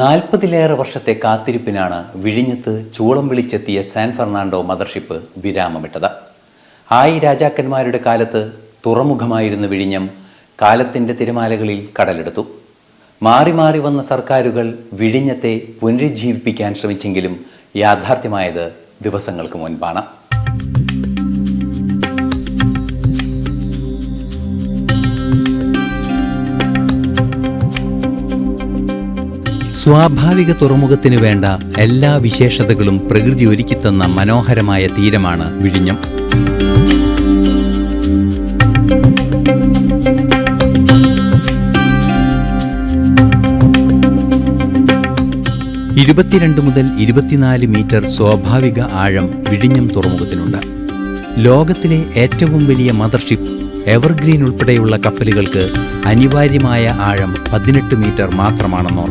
നാൽപ്പതിലേറെ വർഷത്തെ കാത്തിരിപ്പിനാണ് വിഴിഞ്ഞത്ത് ചൂളം വിളിച്ചെത്തിയ സാൻ ഫെർണാണ്ടോ മദർഷിപ്പ് വിരാമമിട്ടത്. ആയി രാജാക്കന്മാരുടെ കാലത്ത് തുറമുഖമായിരുന്ന വിഴിഞ്ഞം കാലത്തിന്റെ തിരമാലകളിൽ കടലെടുത്തു. മാറി മാറി വന്ന സർക്കാരുകൾ വിഴിഞ്ഞത്തെ പുനരുജ്ജീവിപ്പിക്കാൻ ശ്രമിച്ചെങ്കിലും യാഥാർത്ഥ്യമായത് ദിവസങ്ങൾക്ക് മുൻപാണ്. സ്വാഭാവിക തുറമുഖത്തിന് വേണ്ട എല്ലാ വിശേഷതകളും പ്രകൃതി ഒരുക്കിത്തന്ന മനോഹരമായ തീരമാണ് വിഴിഞ്ഞം. ഇരുപത്തിരണ്ട് മുതൽ ഇരുപത്തിനാല് മീറ്റർ സ്വാഭാവിക ആഴം വിഴിഞ്ഞം തുറമുഖത്തിനുണ്ട്. ലോകത്തിലെ ഏറ്റവും വലിയ മദർഷിപ്പ് എവർഗ്രീൻ ഉൾപ്പെടെയുള്ള കപ്പലുകൾക്ക് അനിവാര്യമായ ആഴം പതിനെട്ട് മീറ്റർ മാത്രമാണെന്ന്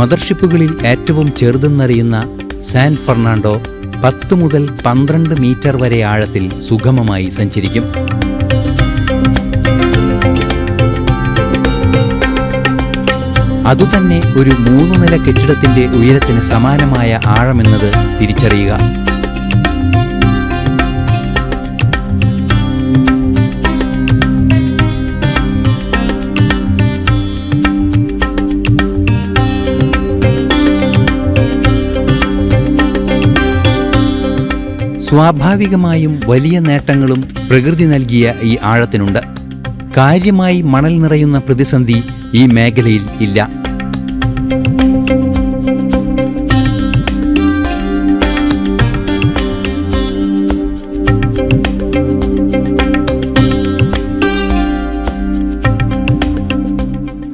മദർഷിപ്പുകളിൽ ഏറ്റവും ചെറുതെന്നറിയുന്ന സാൻ ഫെർണാണ്ടോ പത്ത് മുതൽ പന്ത്രണ്ട് മീറ്റർ വരെ ആഴത്തിൽ സുഗമമായി സഞ്ചരിക്കും. അതുതന്നെ ഒരു മൂന്നു നില കെട്ടിടത്തിന്റെ ഉയരത്തിന് സമാനമായ ആഴമെന്നത് തിരിച്ചറിയുക. സ്വാഭാവികമായും വലിയ നേട്ടങ്ങളും പ്രകൃതി നൽകിയ ഈ ആഴത്തിനുണ്ട്. കാര്യമായി മണൽ നിറയുന്ന പ്രതിസന്ധി ഈ മേഖലയിൽ ഇല്ല.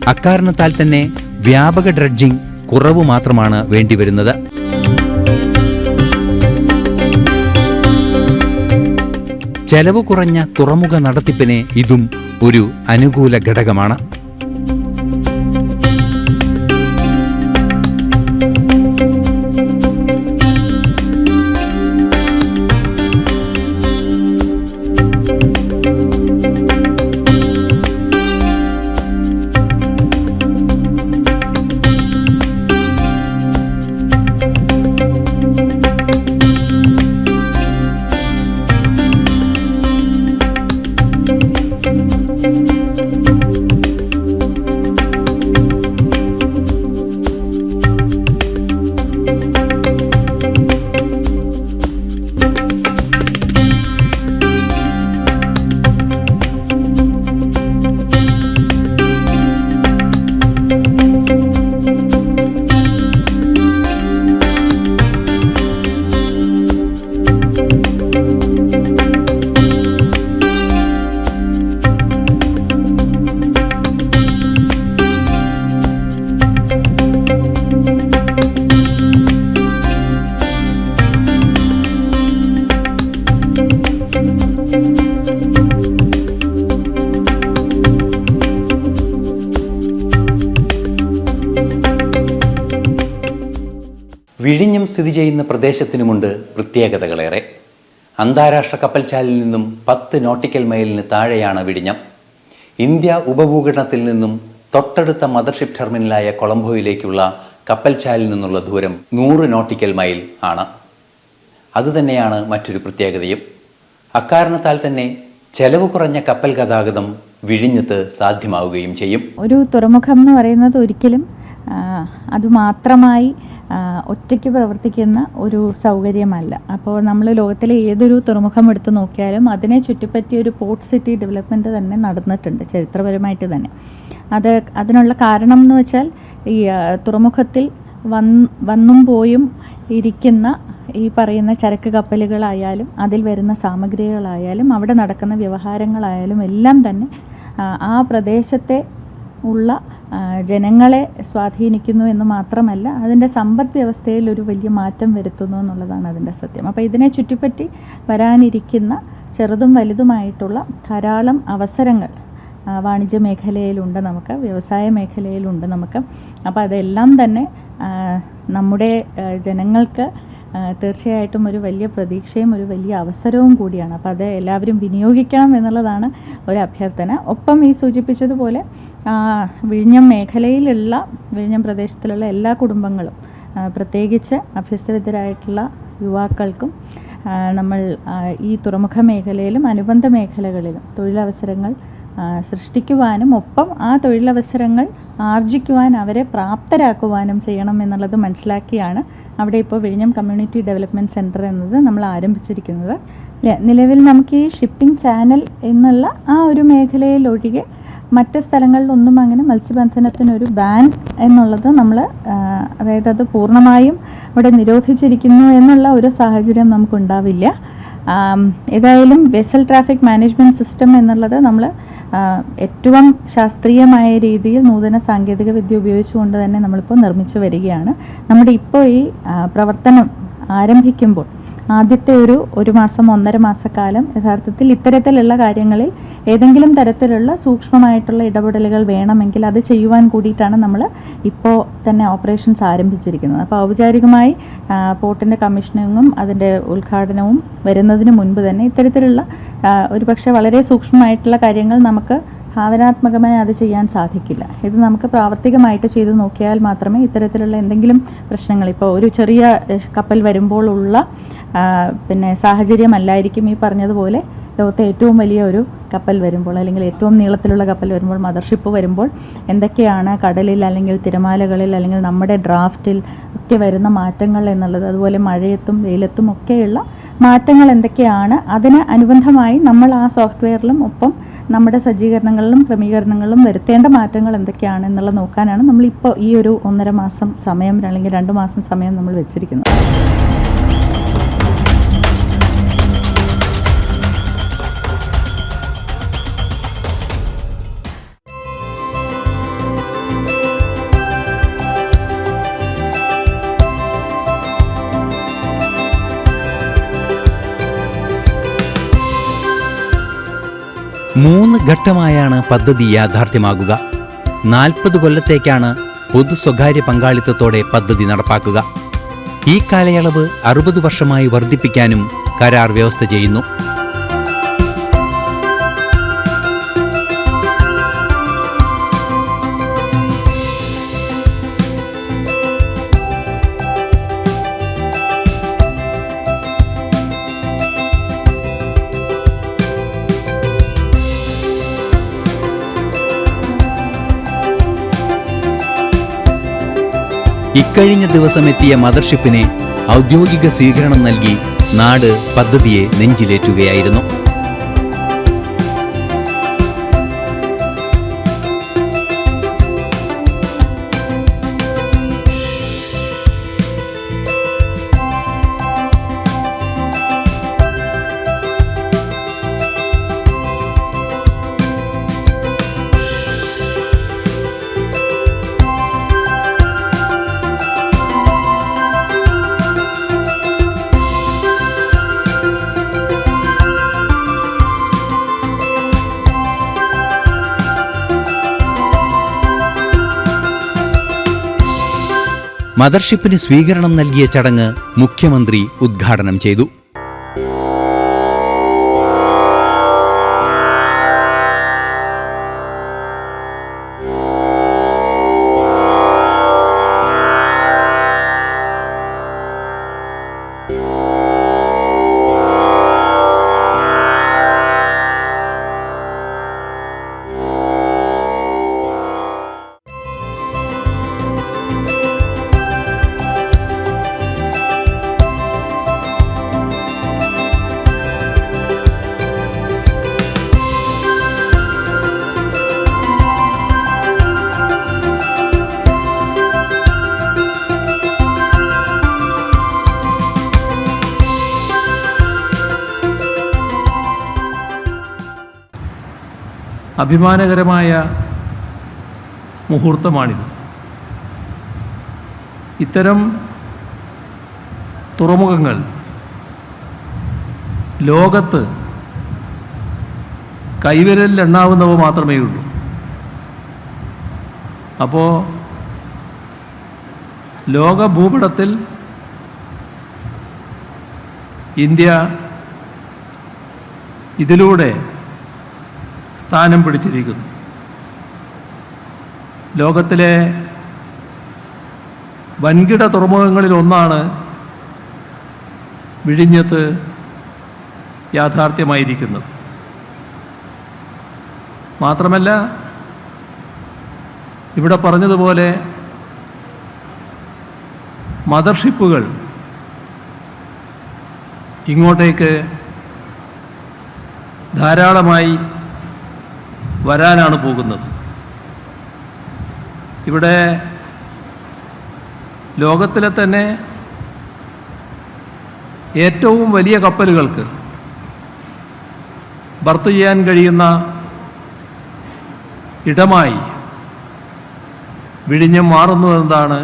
അക്കാരണത്താൽ തന്നെ വ്യാപക ഡ്രഡ്ജിംഗ് കുറവ് മാത്രമാണ് വേണ്ടിവരുന്നത്. ചെലവ് കുറഞ്ഞ തുറമുഖ നടത്തിപ്പിന് ഇതും ഒരു അനുകൂല ഘടകമാണ്. സ്ഥിതി ചെയ്യുന്ന പ്രദേശത്തിനുമുണ്ട് പ്രത്യേകതകളേറെ. അന്താരാഷ്ട്ര കപ്പൽച്ചാലിൽ നിന്നും പത്ത് നോട്ടിക്കൽ മൈലിന് താഴെയാണ് വിഴിഞ്ഞം. ഇന്ത്യ ഉപഭൂഖണ്ഡത്തിൽ നിന്നും തൊട്ടടുത്ത മദർഷിപ്പ് ടെർമിനലായ കൊളംബോയിലേക്കുള്ള കപ്പൽച്ചാലിൽ നിന്നുള്ള ദൂരം നൂറ് നോട്ടിക്കൽ മൈൽ ആണ്. അതുതന്നെയാണ് മറ്റൊരു പ്രത്യേകതയും. അക്കാരണത്താൽ തന്നെ ചെലവ് കുറഞ്ഞ കപ്പൽ ഗതാഗതം വിഴിഞ്ഞത്ത് സാധ്യമാവുകയും ചെയ്യും. ഒരു തുറമുഖം എന്ന് പറയുന്നത് ഒരിക്കലും ആ, അത് മാത്രമായി ഒറ്റയ്ക്ക് പ്രവർത്തിക്കുന്ന ഒരു സൗകര്യമല്ല. അപ്പോൾ നമ്മൾ ലോകത്തിലെ ഏതൊരു തുറമുഖം എടുത്ത് നോക്കിയാലും അതിനെ ചുറ്റിപ്പറ്റി ഒരു പോർട്ട് സിറ്റി ഡെവലപ്മെന്റ് തന്നെ നടന്നിട്ടുണ്ട് ചരിത്രപരമായിട്ട് തന്നെ. അത് അതിനുള്ള കാരണം എന്ന് വെച്ചാൽ ഈ തുറമുഖത്തിൽ വന്ന് വന്നും പോയും ഇരിക്കുന്ന ഈ പറയുന്ന ചരക്ക് കപ്പലുകളായാലും അതിൽ വരുന്ന സാമഗ്രികളായാലും അവിടെ നടക്കുന്ന വ്യവഹാരങ്ങളായാലും എല്ലാം തന്നെ ആ, പ്രദേശത്തെ ഉള്ള ജനങ്ങളെ സ്വാധീനിക്കുന്നു എന്ന് മാത്രമല്ല അതിന്റെ സമ്പദ് വ്യവസ്ഥയിൽ ഒരു വലിയ മാറ്റം വരുത്തുന്നു എന്നുള്ളതാണ് അതിന്റെ സത്യം. അപ്പോൾ ഇതിനെ ചുറ്റിപ്പറ്റി വരാനിരിക്കുന്ന ചെറുതും വലുതുമായിട്ടുള്ള ധാരാളം അവസരങ്ങൾ വാണിജ്യ മേഖലയിലുണ്ട് നമുക്ക് വ്യവസായ മേഖലയിലുണ്ട് നമുക്ക്. അപ്പോൾ അതെല്ലാം തന്നെ നമ്മുടെ ജനങ്ങൾക്ക് തീർച്ചയായിട്ടും ഒരു വലിയ പ്രതീക്ഷയും ഒരു വലിയ അവസരവും കൂടിയാണ്. അപ്പോൾ അത് എല്ലാവരും വിനിയോഗിക്കണം എന്നുള്ളതാണ് ഒരു അഭ്യർത്ഥന. ഒപ്പം ഈ സൂചിപ്പിച്ചതുപോലെ വിഴിഞ്ഞം മേഖലയിലുള്ള വിഴിഞ്ഞം പ്രദേശത്തിലുള്ള എല്ലാ കുടുംബങ്ങളും പ്രത്യേകിച്ച് അഭ്യസ്തവിദ്യരായിട്ടുള്ള യുവാക്കൾക്കും നമ്മൾ ഈ തുറമുഖ മേഖലയിലും അനുബന്ധ മേഖലകളിലും തൊഴിലവസരങ്ങൾ സൃഷ്ടിക്കുവാനും ഒപ്പം ആ തൊഴിലവസരങ്ങൾ ആർജിക്കുവാൻ അവരെ പ്രാപ്തരാക്കുവാനും ചെയ്യണം എന്നുള്ളത് മനസ്സിലാക്കിയാണ് അവിടെ ഇപ്പോൾ വിഴിഞ്ഞം കമ്മ്യൂണിറ്റി ഡെവലപ്മെന്റ് സെന്റർ എന്നത് നമ്മൾ ആരംഭിച്ചിരിക്കുന്നത്. നിലവിൽ നമുക്ക് ഈ ഷിപ്പിംഗ് ചാനൽ എന്നുള്ള ആ ഒരു മേഖലയിൽ ഒഴികെ മറ്റ് സ്ഥലങ്ങളിലൊന്നും അങ്ങനെ മത്സ്യബന്ധനത്തിനൊരു ബാൻ എന്നുള്ളത് നമ്മൾ അതായത് അത് പൂർണമായും ഇവിടെ നിരോധിച്ചിരിക്കുന്നു എന്നുള്ള ഒരു സാഹചര്യം നമുക്കുണ്ടാവില്ല. ഏതായാലും വെസൽ ട്രാഫിക് മാനേജ്മെന്റ് സിസ്റ്റം എന്നുള്ളത് നമ്മൾ ഏറ്റവും ശാസ്ത്രീയമായ രീതിയിൽ നൂതന സാങ്കേതിക വിദ്യ ഉപയോഗിച്ചുകൊണ്ട് തന്നെ നമ്മളിപ്പോൾ നിർമ്മിച്ചു വരികയാണ്. നമ്മുടെ ഇപ്പോൾ ഈ പ്രവർത്തനം ആരംഭിക്കുമ്പോൾ ആദ്യത്തെ ഒരു ഒരു മാസം ഒന്നര മാസക്കാലം യഥാർത്ഥത്തിൽ ഇത്തരത്തിലുള്ള കാര്യങ്ങളിൽ ഏതെങ്കിലും തരത്തിലുള്ള സൂക്ഷ്മമായിട്ടുള്ള ഇടപെടലുകൾ വേണമെങ്കിൽ അത് ചെയ്യുവാൻ കൂടിയിട്ടാണ് നമ്മൾ ഇപ്പോൾ തന്നെ ഓപ്പറേഷൻസ് ആരംഭിച്ചിരിക്കുന്നത്. അപ്പോൾ ഔപചാരികമായി പോർട്ടിന്റെ കമ്മീഷനിങ്ങും അതിന്റെ ഉദ്ഘാടനവും വരുന്നതിന് മുൻപ് തന്നെ ഇത്തരത്തിലുള്ള ഒരു പക്ഷേ വളരെ സൂക്ഷ്മമായിട്ടുള്ള കാര്യങ്ങൾ നമുക്ക് ഭാവനാത്മകമായി അത് ചെയ്യാൻ സാധിക്കില്ല. ഇത് നമുക്ക് പ്രാവർത്തികമായിട്ട് ചെയ്തു നോക്കിയാൽ മാത്രമേ ഇത്തരത്തിലുള്ള എന്തെങ്കിലും പ്രശ്നങ്ങൾ ഇപ്പോൾ ഒരു ചെറിയ കപ്പൽ ആ, പിന്നെ സാഹചര്യമല്ലായിരിക്കും ഈ പറഞ്ഞതുപോലെ ലോകത്തെ ഏറ്റവും വലിയ ഒരു കപ്പൽ വരുമ്പോൾ അല്ലെങ്കിൽ ഏറ്റവും നീളത്തിലുള്ള കപ്പൽ വരുമ്പോൾ മദർഷിപ്പ് വരുമ്പോൾ എന്തൊക്കെയാണ് കടലിൽ അല്ലെങ്കിൽ തിരമാലകളിൽ അല്ലെങ്കിൽ നമ്മുടെ ഡ്രാഫ്റ്റിൽ ഒക്കെ വരുന്ന മാറ്റങ്ങൾ എന്നുള്ളത് അതുപോലെ മഴയത്തും വെയിലത്തും ഒക്കെയുള്ള മാറ്റങ്ങൾ എന്തൊക്കെയാണ് അതിന് അനുബന്ധമായി നമ്മൾ ആ സോഫ്റ്റ്വെയറിലും ഒപ്പം നമ്മുടെ സജ്ജീകരണങ്ങളിലും ക്രമീകരണങ്ങളിലും വരുത്തേണ്ട മാറ്റങ്ങൾ എന്തൊക്കെയാണ് എന്നുള്ളത് നോക്കാനാണ് നമ്മളിപ്പോൾ ഈ ഒരു ഒന്നര മാസം സമയം അല്ലെങ്കിൽ രണ്ട് മാസം സമയം നമ്മൾ വെച്ചിരിക്കുന്നത്. മൂന്ന് ഘട്ടമായാണ് പദ്ധതി യാഥാർത്ഥ്യമാകുക. നാൽപ്പത് കൊല്ലത്തേക്കാണ് പൊതു സ്വകാര്യ പങ്കാളിത്തത്തോടെ പദ്ധതി നടപ്പാക്കുക. ഈ കാലയളവ് അറുപത് വർഷമായി വർദ്ധിപ്പിക്കാനും കരാർ വ്യവസ്ഥ ചെയ്യുന്നു. ഇക്കഴിഞ്ഞ ദിവസം എത്തിയ മദർഷിപ്പിനെ ഔദ്യോഗിക സ്വീകരണം നൽകി നാട് പദ്ധതിയെ നെഞ്ചിലേറ്റുകയായിരുന്നു മദർഷിപ്പിന് സ്വീകരണം നൽകിയ ചടങ്ങ് മുഖ്യമന്ത്രി ഉദ്ഘാടനം ചെയ്തു അഭിമാനകരമായ മുഹൂർത്തമാണിത്. ഇത്തരം തുറമുഖങ്ങൾ ലോകത്ത് കൈവിരലിൽ എണ്ണാവുന്നവ മാത്രമേ ഉള്ളൂ. അപ്പോൾ ലോക ഭൂപടത്തിൽ ഇന്ത്യ ഇതിലൂടെ സ്ഥാനം പിടിച്ചിരിക്കുന്നു. ലോകത്തിലെ വൻകിട തുറമുഖങ്ങളിൽ ഒന്നാണ് വിഴിഞ്ഞത്ത് യാഥാർത്ഥ്യമായിരിക്കുന്നത്. മാത്രമല്ല ഇവിടെ പറഞ്ഞതുപോലെ മദർഷിപ്പുകൾ ഇങ്ങോട്ടേക്ക് ധാരാളമായി വരാനാണ് പോകുന്നത്. ഇവിടെ ലോകത്തിലെ തന്നെ ഏറ്റവും വലിയ കപ്പലുകൾക്ക് ബർത്ത് ചെയ്യാൻ കഴിയുന്ന ഇടമായി വിഴിഞ്ഞം മാറുന്നു എന്നതാണ്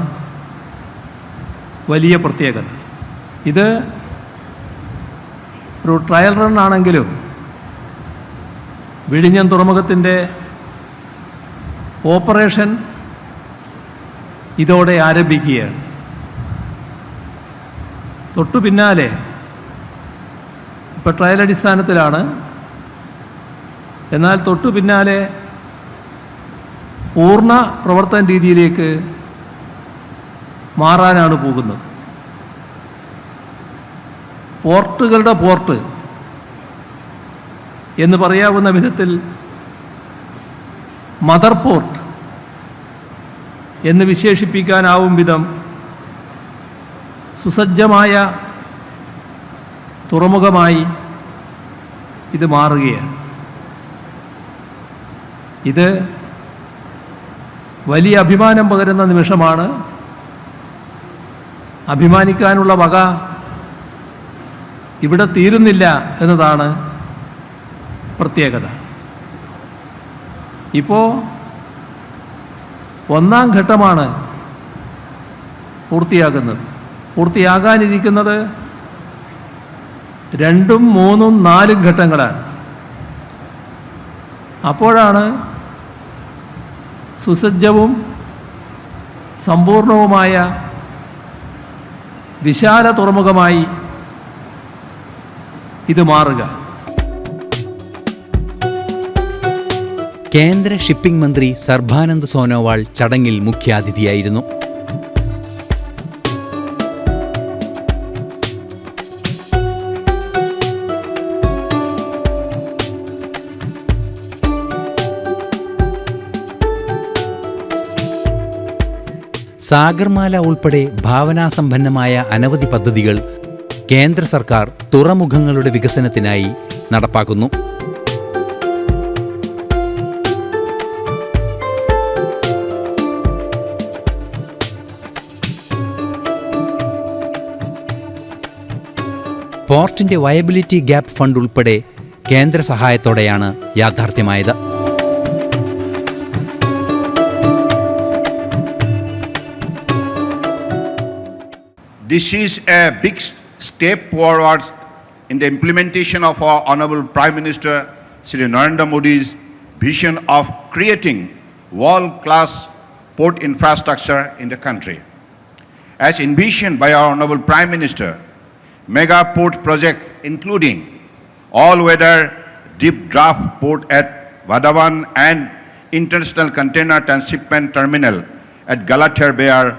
വലിയ പ്രത്യേകത. ഇത് ഒരു ട്രയൽ റൺ ആണെങ്കിലും വിഴിഞ്ഞം തുറമുഖത്തിന്റെ ഓപ്പറേഷൻ ഇതോടെ ആരംഭിക്കുകയാണ്. തൊട്ടു പിന്നാലെ ഇപ്പോൾ ട്രയൽ അടിസ്ഥാനത്തിലാണ്. എന്നാൽ തൊട്ടു പിന്നാലെ പൂർണ പ്രവർത്തന രീതിയിലേക്ക് മാറാനാണ് പോകുന്നത്. പോർട്ടുകളുടെ പോർട്ട് എന്ന് പറയാവുന്ന വിധത്തിൽ മദർ പോർട്ട് എന്ന് വിശേഷിപ്പിക്കാനാവും വിധം സുസജ്ജമായ തുറമുഖമായി ഇത് മാറുകയാണ്. ഇത് വലിയ അഭിമാനം പകരുന്ന നിമിഷമാണ്. അഭിമാനിക്കാനുള്ള വക ഇവിടെ തീരുന്നില്ല എന്നതാണ് പ്രത്യേകത. ഇപ്പോൾ ഒന്നാം ഘട്ടമാണ് പൂർത്തിയാകുന്നത്. പൂർത്തിയാകാനിരിക്കുന്നത് രണ്ടും മൂന്നും നാലും ഘട്ടങ്ങളാണ്. അപ്പോഴാണ് സുസജ്ജവും സമ്പൂർണവുമായ വിശാല തുറമുഖമായി ഇത് മാറുക. കേന്ദ്ര ഷിപ്പിംഗ് മന്ത്രി സർബാനന്ദ് സോനോവാൾ ചടങ്ങിൽ മുഖ്യാതിഥിയായിരുന്നു. സാഗർമാല ഉൾപ്പെടെ ഭാവനാസമ്പന്നമായ അനവധി പദ്ധതികൾ കേന്ദ്ര സർക്കാർ തുറമുഖങ്ങളുടെ വികസനത്തിനായി നടപ്പാക്കുന്നു. പോർട്ടിന്റെ വയബിലിറ്റി ഗ്യാപ്പ് ഫണ്ട് ഉൾപ്പെടെ കേന്ദ്ര സഹായത്തോടെയാണ് യാഥാർത്ഥ്യമായത് This is a big step forward in the implementation of our Honorable Prime Minister Sri Narendra Modi's vision of creating world-class port infrastructure in the country. As envisioned by our Honorable Prime Minister, mega port project including all-weather deep draft port at Vadavan and international container transshipment terminal at Galathir Bay are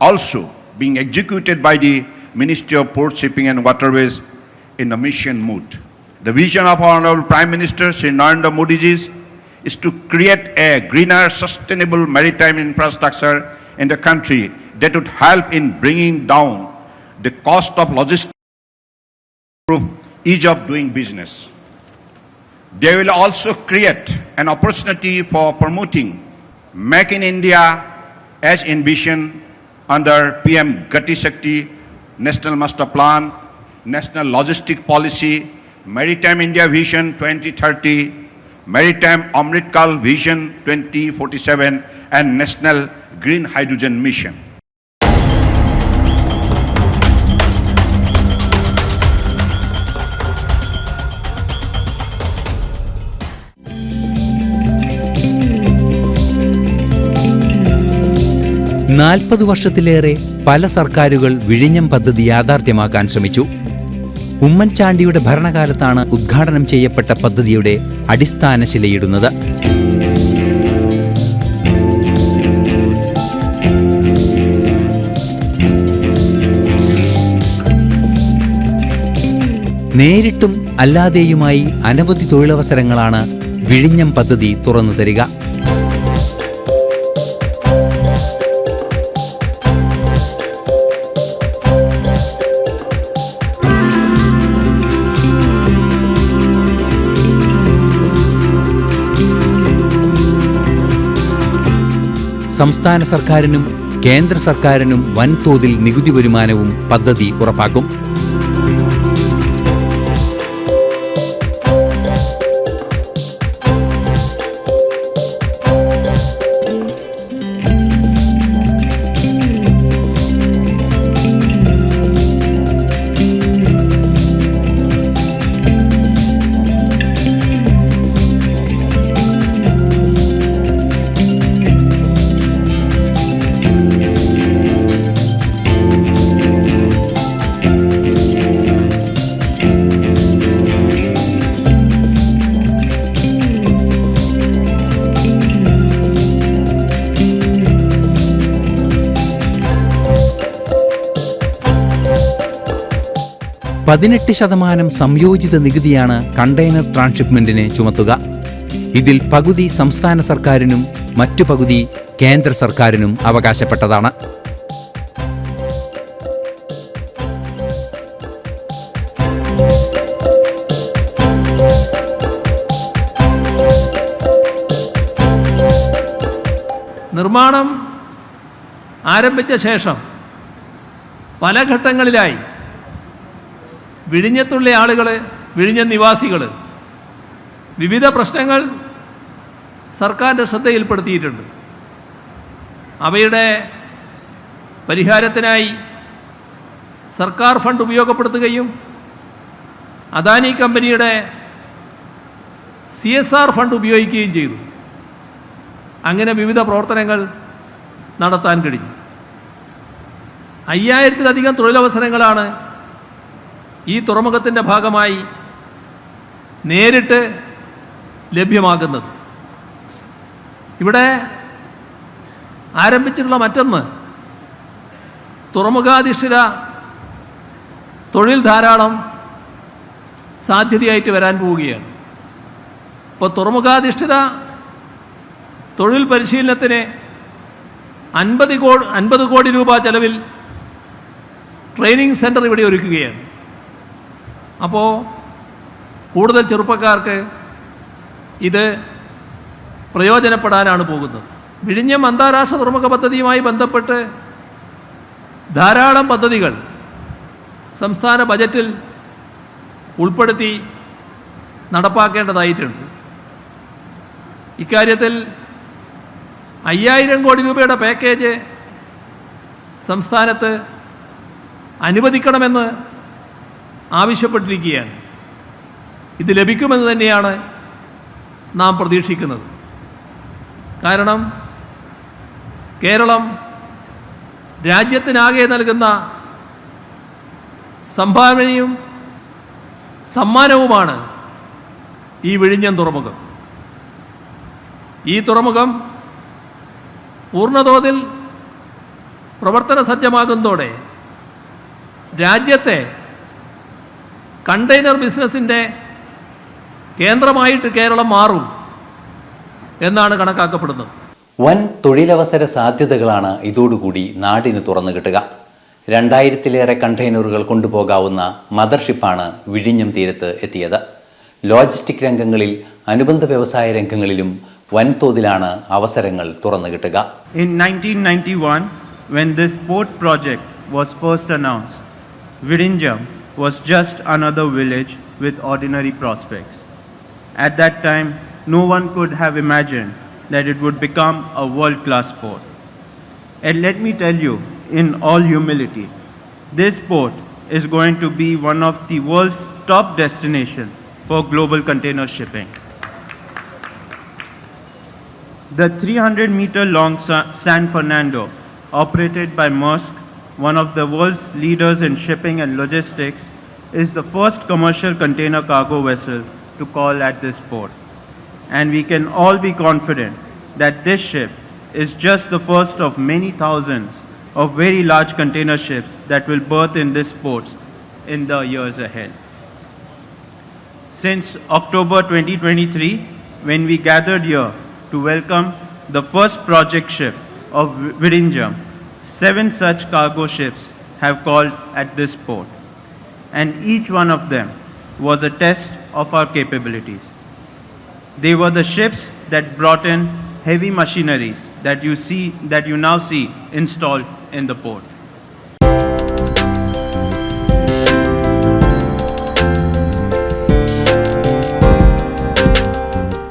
also being executed by the Ministry of Port Shipping and Waterways in a mission mood. The vision of our Honorable Prime Minister Sri Narendra Modi ji is to create a greener, sustainable maritime infrastructure in the country that would help in bringing down the cost of logistics, ease of doing business. They will also create an opportunity for promoting Make in India as envisioned under PM Gati Shakti National Master Plan, National Logistic Policy, Maritime India Vision 2030, Maritime Amritkal Vision 2047 and National Green Hydrogen Mission. നാൽപ്പത് വർഷത്തിലേറെ പല സർക്കാരുകൾ വിഴിഞ്ഞം പദ്ധതി യാഥാർത്ഥ്യമാക്കാൻ ശ്രമിച്ചു. ഉമ്മൻചാണ്ടിയുടെ ഭരണകാലത്താണ് ഉദ്ഘാടനം ചെയ്യപ്പെട്ട പദ്ധതിയുടെ അടിസ്ഥാന ശിലയിടുന്നത്. നേരിട്ടും അല്ലാതെയുമായി അനവധി തൊഴിലവസരങ്ങളാണ് വിഴിഞ്ഞം പദ്ധതി തുറന്നു തരിക. സംസ്ഥാന സർക്കാരിനും കേന്ദ്ര സർക്കാരിനും വൻതോതിൽ നികുതി വരുമാനവും പദ്ധതി ഉറപ്പാക്കും. പതിനെട്ട് ശതമാനം സംയോജിത നികുതിയാണ് കണ്ടെയ്നർ ട്രാൻസ്ഷിപ്മെന്റിന് ചുമത്തുക. ഇതിൽ പകുതി സംസ്ഥാന സർക്കാരിനും മറ്റു പകുതി കേന്ദ്ര സർക്കാരിനും അവകാശപ്പെട്ടതാണ്. നിർമ്മാണം ആരംഭിച്ച ശേഷം പല ഘട്ടങ്ങളിലായി വിഴിഞ്ഞത്തുള്ള ആളുകൾ വിഴിഞ്ഞ നിവാസികൾ വിവിധ പ്രശ്നങ്ങൾ സർക്കാരിന്റെ ശ്രദ്ധയിൽപ്പെടുത്തിയിട്ടുണ്ട്. അവയുടെ പരിഹാരത്തിനായി സർക്കാർ ഫണ്ട് ഉപയോഗപ്പെടുത്തുകയും അദാനി കമ്പനിയുടെ സി എസ് ആർ ഫണ്ട് ഉപയോഗിക്കുകയും ചെയ്തു. അങ്ങനെ വിവിധ പ്രവർത്തനങ്ങൾ നടത്താൻ കഴിഞ്ഞു. അയ്യായിരത്തിലധികം തൊഴിലവസരങ്ങളാണ് ഈ തുറമുഖത്തിന്റെ ഭാഗമായി നേരിട്ട് ലഭ്യമാകുന്നത്. ഇവിടെ ആരംഭിച്ചിട്ടുള്ള മറ്റൊന്ന് തുറമുഖാധിഷ്ഠിത തൊഴിൽ ധാരാളം സാധ്യതയായിട്ട് വരാൻ പോവുകയാണ്. ഇപ്പോൾ തുറമുഖാധിഷ്ഠിത തൊഴിൽ പരിശീലനത്തിന് അൻപത് കോടി അൻപത് കോടി രൂപ ചെലവിൽ ട്രെയിനിങ് സെന്റർ ഇവിടെ ഒരുക്കുകയാണ്. അപ്പോൾ കൂടുതൽ ചെറുപ്പക്കാർക്ക് ഇത് പ്രയോജനപ്പെടാനാണ് പോകുന്നത്. വിഴിഞ്ഞം അന്താരാഷ്ട്ര തുറമുഖ പദ്ധതിയുമായി ബന്ധപ്പെട്ട് ധാരാളം പദ്ധതികൾ സംസ്ഥാന ബജറ്റിൽ ഉൾപ്പെടുത്തി നടപ്പാക്കേണ്ടതായിട്ടുണ്ട്. ഇക്കാര്യത്തിൽ അയ്യായിരം കോടി രൂപയുടെ പാക്കേജ് സംസ്ഥാനത്ത് അനുവദിക്കണമെന്ന് ആവശ്യപ്പെട്ടിരിക്കുകയാണ്. ഇത് ലഭിക്കുമെന്ന് തന്നെയാണ് നാം പ്രതീക്ഷിക്കുന്നത്. കാരണം കേരളം രാജ്യത്തിനാകെ നൽകുന്ന സംഭാവനയും സമ്മാനവുമാണ് ഈ വിഴിഞ്ഞം തുറമുഖം. ഈ തുറമുഖം പൂർണതോതിൽ പ്രവർത്തന സജ്ജമാകുന്നതോടെ രാജ്യത്തെ കണ്ടെയ്നർ ബിസിനസ്സിന്റെ കേന്ദ്രമായിട്ട് കേരളം മാറും എന്നാണ് കണക്കാക്കപ്പെടുന്നത്. വൻ തൊഴിലവസര സാധ്യതകളാണ് ഇതോടുകൂടി നാടിന് തുറന്നു കിട്ടുക. രണ്ടായിരത്തിലേറെ കണ്ടെയ്നറുകൾ കൊണ്ടുപോകാവുന്ന മദർഷിപ്പാണ് വിഴിഞ്ഞം തീരത്ത് എത്തിയത്. ലോജിസ്റ്റിക് രംഗങ്ങളിൽ അനുബന്ധ വ്യവസായ രംഗങ്ങളിലും വൻതോതിലാണ് അവസരങ്ങൾ തുറന്നു കിട്ടുക. In 1991, when this port project was first announced, Virinjam was just another village with ordinary prospects. At that time, no one could have imagined that it would become a world class port. And let me tell you, in all humility, this port is going to be one of the world's top destinations for global container shipping. The 300 meter long San Fernando operated by Maersk, one of the world's leaders in shipping and logistics, is the first commercial container cargo vessel to call at this port. And we can all be confident that this ship is just the first of many thousands of very large container ships that will berth in this port in the years ahead. Since October 2023, when we gathered here to welcome the first project ship of Virinjam, seven such cargo ships have called at this port, and each one of them was a test of our capabilities. They were the ships that brought in heavy machineries that you see that you now see installed in the port.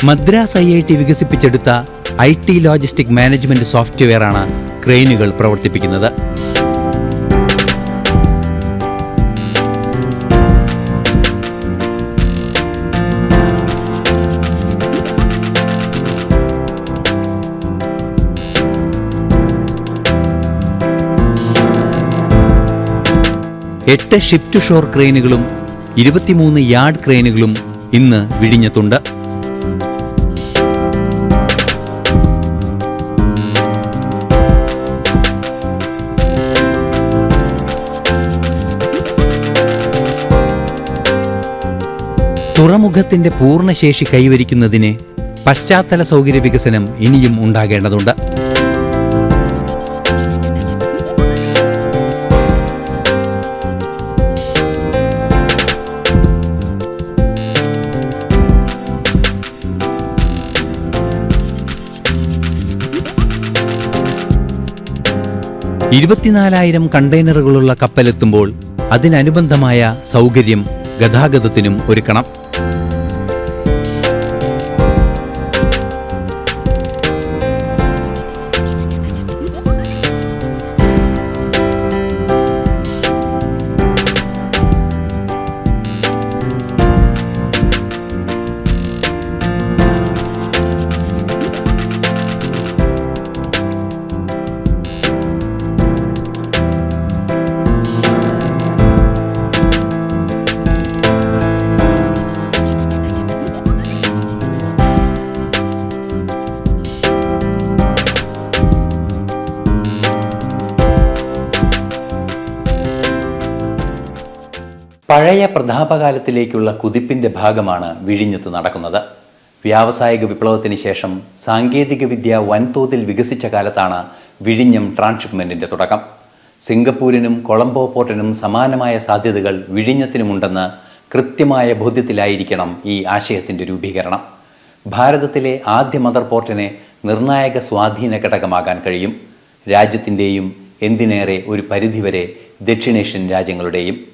Madras IIT വികസിപ്പിച്ചെടുത്ത I T logistic management സോഫ്റ്റ്വെയറാണ് ക്രെയിനുകൾ പ്രവർത്തിപ്പിക്കുന്നത്. എട്ട് shift shore ക്രെയിനുകളും ഇരുപത്തിമൂന്ന് yard ക്രെയിനുകളും ഇന്ന് വിഴിഞ്ഞത്തുണ്ട്. തുറമുഖത്തിന്റെ പൂർണശേഷി കൈവരിക്കുന്നതിന് പശ്ചാത്തല സൗകര്യ വികസനം ഇനിയും ഉണ്ടാകേണ്ടതുണ്ട്. ഇരുപത്തിനാലായിരം കണ്ടെയ്നറുകളുള്ള കപ്പലെത്തുമ്പോൾ അതിനനുബന്ധമായ സൗകര്യം ഗതാഗതത്തിനും ഒരുക്കണം. പഴയ പ്രതാപകാലത്തിലേക്കുള്ള കുതിപ്പിന്റെ ഭാഗമാണ് വിഴിഞ്ഞത്ത് നടക്കുന്നത്. വ്യാവസായിക വിപ്ലവത്തിന് ശേഷം സാങ്കേതികവിദ്യ വൻതോതിൽ വികസിച്ച കാലത്താണ് വിഴിഞ്ഞം ട്രാൻസ്ഷിപ്മെന്റിന്റെ തുടക്കം. സിംഗപ്പൂരിനും കൊളംബോ പോർട്ടിനും സമാനമായ സാധ്യതകൾ വിഴിഞ്ഞത്തിനുമുണ്ടെന്ന് കൃത്യമായ ബോധ്യത്തിലായിരിക്കണം ഈ ആശയത്തിന്റെ രൂപീകരണം. ഭാരതത്തിലെ ആദ്യ മദർ പോർട്ടിനെ നിർണായക സ്വാധീന ഘടകമാകാൻ കഴിയും. രാജ്യത്തിന്റെയും എന്തിനേറെ ഒരു പരിധിവരെ ദക്ഷിണേഷ്യൻ രാജ്യങ്ങളുടെയും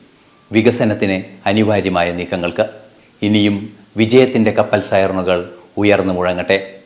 വികസനത്തിന് അനിവാര്യമായ നീക്കങ്ങൾക്ക് ഇനിയും വിജയത്തിന്റെ കപ്പൽ സൈറണുകൾ ഉയർന്നു മുഴങ്ങട്ടെ.